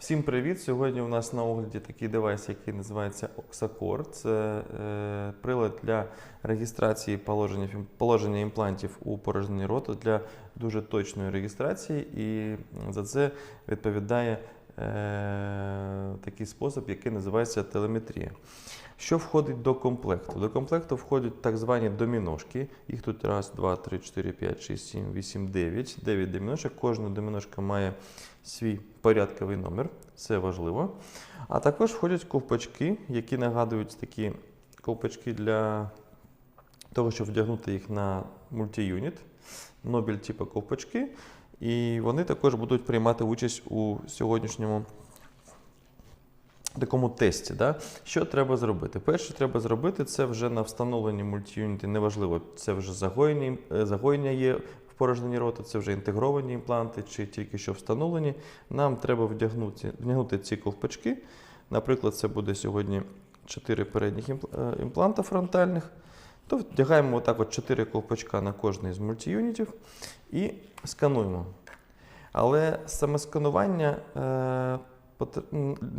Всім привіт! Сьогодні у нас на огляді такий девайс, який називається Oxacore. Це е, прилад для реєстрації положення, положення імплантів у порожній рота для дуже точної реєстрації, і за це відповідає такий спосіб, який називається телеметрія. Що входить до комплекту? До комплекту входять так звані доміношки. Їх тут раз, два, три, чотири, п'ять, шість, сім, вісім, дев'ять. Дев'ять доміношок. Кожна доміношка має свій порядковий номер, це важливо. А також входять ковпачки, які нагадують такі ковпачки для того, щоб вдягнути їх на мультиюніт, Нобель типу ковпачки. І вони також будуть приймати участь у сьогоднішньому такому тесті. Да? Що треба зробити? Перше, треба зробити, це вже на встановленні мультиюніті, неважливо, це вже загоєння, е, загоєння є в порожненні рота, це вже інтегровані імпланти чи тільки що встановлені. Нам треба вдягнути, вдягнути ці ковпачки. Наприклад, це буде сьогодні 4 передніх е, імпланта фронтальних. То вдягаємо отак от 4 ковпачка на кожний з мультиюнітів і скануємо. Але саме сканування, е,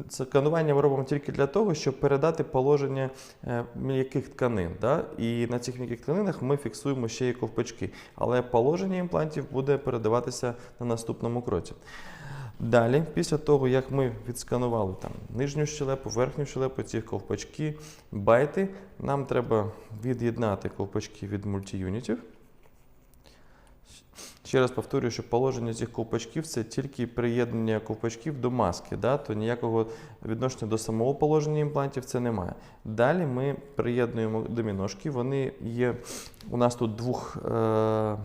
сканування ми робимо тільки для того, щоб передати положення е, м'яких тканин. Да? І на цих м'яких тканинах ми фіксуємо ще й ковпачки. Але положення імплантів буде передаватися на наступному кроці. Далі, після того, як ми відсканували там нижню щелепу, верхню щелепу, ці ковпачки, байти, нам треба від'єднати ковпачки від мультиюнітів. Ще раз повторюю, що положення цих ковпачків це тільки приєднання ковпачків до маски, да? то ніякого відношення до самого положення імплантів це немає. Далі ми приєднуємо доміношки. Вони є у нас тут двох е-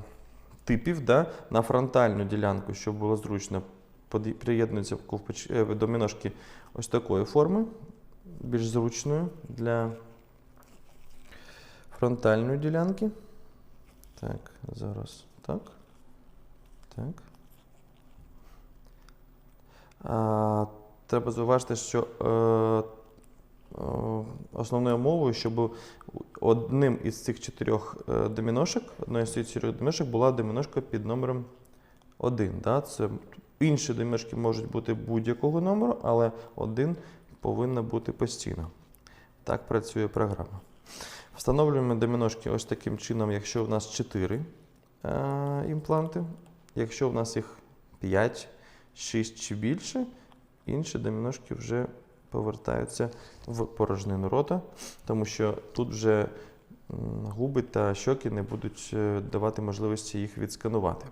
типів да? на фронтальну ділянку, щоб було зручно. Приєднуються е, доміношки ось такої форми, більш зручною для фронтальної ділянки. Так, зараз так. Так. А, треба зауважити, що е, е, основною мовою, щоб одним із цих чотирьох е, доміношок, одною з цих чотирьох доміношок була доміношка під номером 1. Да? Це інші доміношки можуть бути будь-якого номеру, але один повинна бути постійно. Так працює програма. Встановлюємо доміношки ось таким чином, якщо в нас 4 е, імпланти. Якщо в нас їх 5, 6 чи більше, інші доміношки вже повертаються в порожнину рота, тому що тут вже губи та щоки не будуть е, давати можливості їх відсканувати.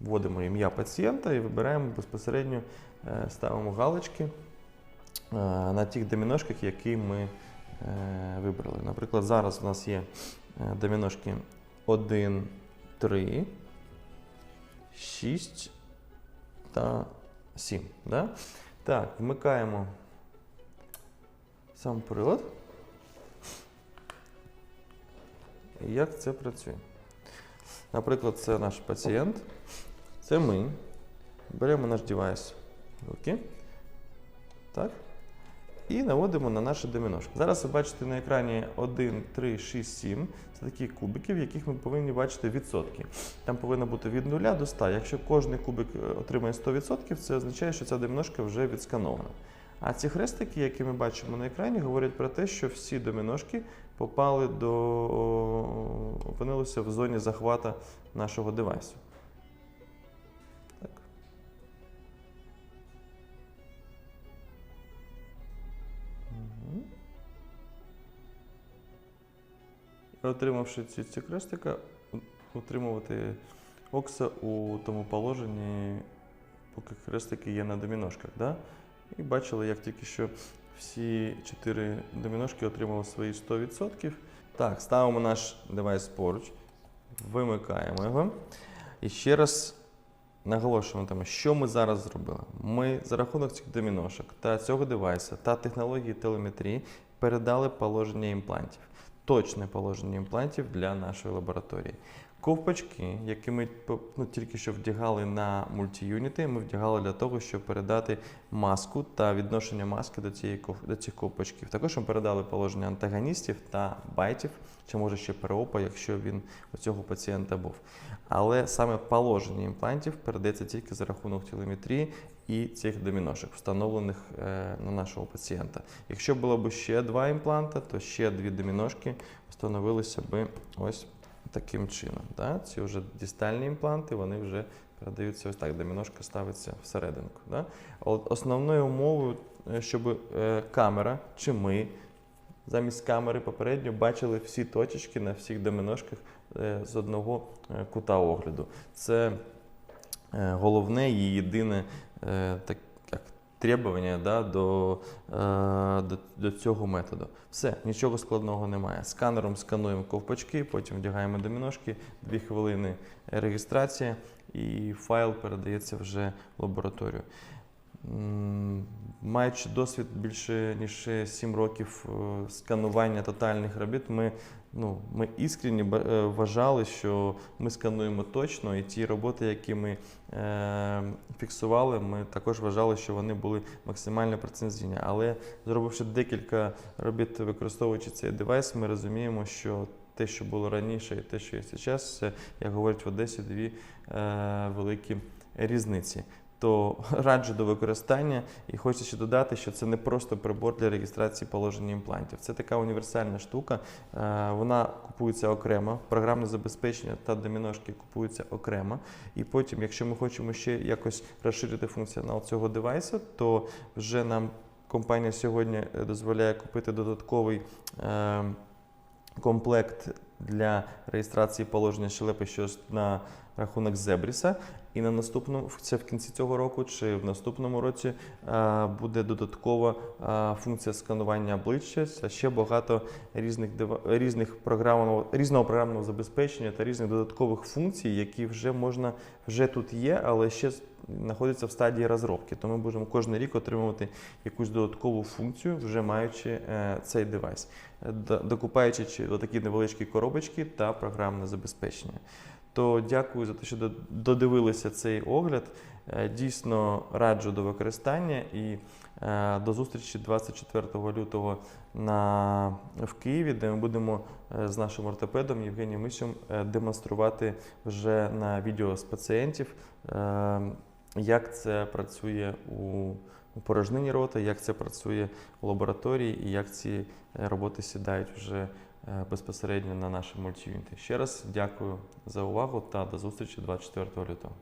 Вводимо ім'я пацієнта і вибираємо безпосередньо, е, ставимо галочки е, на тих доміношках, які ми е, вибрали. Наприклад, зараз у нас є доміношки 1, 3, 6 та 7. Да? Так, вмикаємо сам прилад. І як це працює? Наприклад, це наш пацієнт. Це ми. Беремо наш девайс в руки. Так. І наводимо на наші доміношки. Зараз ви бачите на екрані 1, 3, 6, 7. Це такі кубики, в яких ми повинні бачити відсотки. Там повинно бути від 0 до 100. Якщо кожен кубик е, отримає 100%, це означає, що ця доміношка вже відсканована. А ці хрестики, які ми бачимо на екрані, говорять про те, що всі доміношки попали до опинилися в зоні захвата нашого девайсу. Так. І отримавши ці, ці хрестика, утримувати окса у тому положенні, поки хрестики є на доміношках. Да? І бачили, як тільки що всі чотири доміношки отримали свої 100%. Так, ставимо наш девайс поруч, вимикаємо його. І ще раз наголошуємо на тому, що ми зараз зробили. Ми за рахунок цих доміношок та цього девайса та технології телеметрії передали положення імплантів. Точне положення імплантів для нашої лабораторії. Ковпачки, які ми ну, тільки що вдягали на мультіюніти, ми вдягали для того, щоб передати маску та відношення маски до, цієї, до цих ковпачків. Також ми передали положення антагоністів та байтів, чи може ще переопа, якщо він у цього пацієнта був. Але саме положення імплантів передається тільки за рахунок телеметрії і цих доміношок, встановлених е, на нашого пацієнта. Якщо було б ще два імпланти, то ще дві доміношки встановилися б ось таким чином. Да? Ці вже дистальні імпланти, вони вже передаються ось так, доміношка ставиться всерединку. Да? Основною умовою, е, щоб е, камера чи ми замість камери попередньо бачили всі точечки на всіх доміношках е, з одного кута огляду. Це головне і єдине так, требування да, до, е, до, до цього методу. Все, нічого складного немає. Сканером скануємо ковпачки, потім вдягаємо доміношки, дві хвилини реєстрація, і файл передається вже в лабораторію. Маючи досвід більше ніж 7 років е, сканування тотальних робіт, ми, ну, ми іскренні е, вважали, що ми скануємо точно, і ті роботи, які ми е, фіксували, ми також вважали, що вони були максимально прецизійні. Але зробивши декілька робіт, використовуючи цей девайс, ми розуміємо, що те, що було раніше, і те, що є зараз, це, як говорять в Одесі, дві е, великі різниці. То раджу до використання і хочу ще додати, що це не просто прибор для реєстрації положення імплантів. Це така універсальна штука. Е, Вона купується окремо, програмне забезпечення та доміношки купуються окремо. І потім, якщо ми хочемо ще якось розширити функціонал цього девайсу, то вже нам компанія сьогодні е, дозволяє купити додатковий. е, комплект для реєстрації положення щелепи щось на рахунок Зебріса. І на наступному це в кінці цього року чи в наступному році е, буде додаткова е, функція сканування обличчя, а ще багато різних різних програмного різного програмного забезпечення та різних додаткових функцій, які вже можна вже тут є, але ще знаходяться в стадії розробки. Тому ми будемо кожен рік отримувати якусь додаткову функцію, вже маючи е, цей девайс, докупаючи чи такі невеличкі коробочки та програмне забезпечення. То дякую за те, що додивилися цей огляд. Е, Дійсно раджу до використання і е, до зустрічі 24 лютого на, в Києві, де ми будемо е, з нашим ортопедом Євгенієм Мишем е, демонструвати вже на відео з пацієнтів, як це працює у, порожнині рота, як це працює у лабораторії і як ці роботи сідають вже безпосередньо на наші мультиюніти. Ще раз дякую за увагу та до зустрічі 24 лютого.